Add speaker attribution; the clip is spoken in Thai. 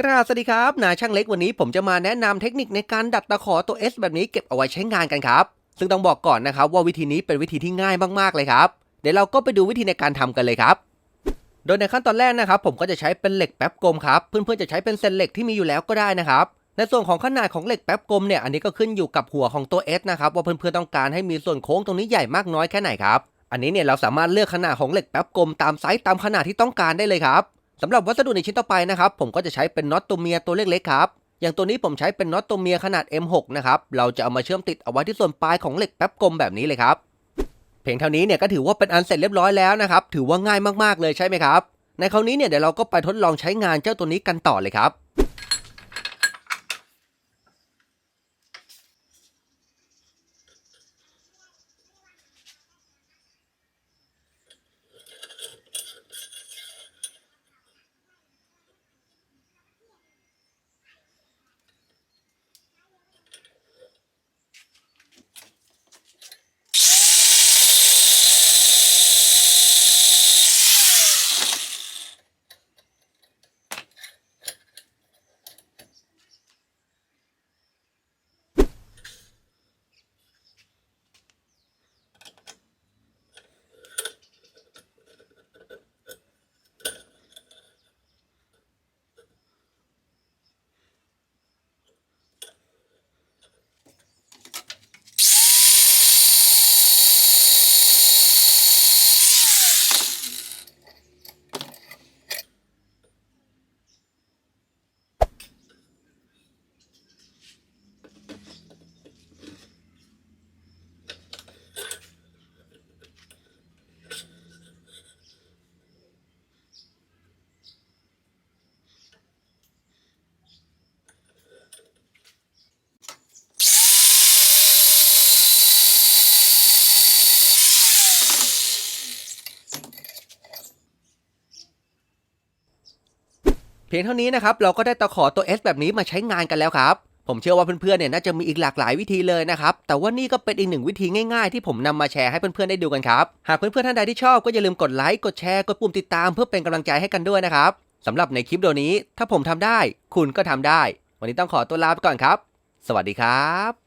Speaker 1: กราบสวัสดีครับนาช่างเล็กวันนี้ผมจะมาแนะนำเทคนิคในการดัดตะขอตัว S แบบนี้เก็บเอาไว้ใช้งานกันครับ ซึ่งต้องบอกก่อนนะครับว่าวิธีนี้เป็นวิธีที่ง่ายมากๆเลยครับ เดี๋ยวเราก็ไปดูวิธีในการทำกันเลยครับ โดยในขั้นตอนแรกนะครับ ผมก็จะใช้เป็นเหล็กแป๊บกลมครับ เพื่อนๆจะใช้เป็นเส้นเหล็กที่มีอยู่แล้วก็ได้นะครับ ในส่วนของขนาดของเหล็กแป๊บกลมเนี่ยอันนี้ก็ขึ้นอยู่กับหัวของตัว S นะครับว่าเพื่อนๆต้องการให้มีส่วนโค้งตรงนี้ใหญ่มากน้อยแค่ไหนครับ อันนี้เนี่ยเราสามารถเลือกขนาดของเหล็กแป๊บกลมตามไซส์ตามขนาดที่ต้องการได้เลยครับ สำหรับวัสดุในชิ้นต่อไปนะครับ ผมก็จะใช้เป็นน็อตตัวเมียตัวเล็กๆครับ อย่างตัวนี้ผมใช้เป็นน็อตตัวเมียขนาด M6 นะครับ เราจะเอามาเชื่อมติดเอาไว้ที่ส่วนปลายของเหล็กแป๊บกลมแบบนี้เลยครับ เพียงเท่านี้เนี่ยก็ถือว่าเป็นอันเสร็จเรียบร้อยแล้วนะครับ ถือว่าง่ายมากๆเลยใช่ไหมครับ ในคราวนี้เนี่ยเดี๋ยวเราก็ไปทดลองใช้งานเจ้าตัวนี้กันต่อเลยครับ พียงเท่านี้นะครับเราก็ได้ตะขอตัว S แบบนี้มาใช้งานกันแล้วครับ ผมเชื่อว่าเพื่อนๆเนี่ยน่าจะมีอีกหลากหลายวิธีเลยนะครับ แต่ว่านี่ก็เป็นอีกหนึ่งวิธีง่ายๆ ที่ผมนำมาแชร์ให้เพื่อนๆได้ดูกันครับหากเพื่อนๆท่านใดที่ชอบก็อย่าลืมกดไลค์กดแชร์กดปุ่มติดตามเพื่อเป็นกำลังใจให้กันด้วยนะครับสำหรับในคลิปเดียวนี้ ถ้าผมทำได้ คุณก็ทำได้ วันนี้ต้องขอตัวลาไปก่อนครับ สวัสดีครับ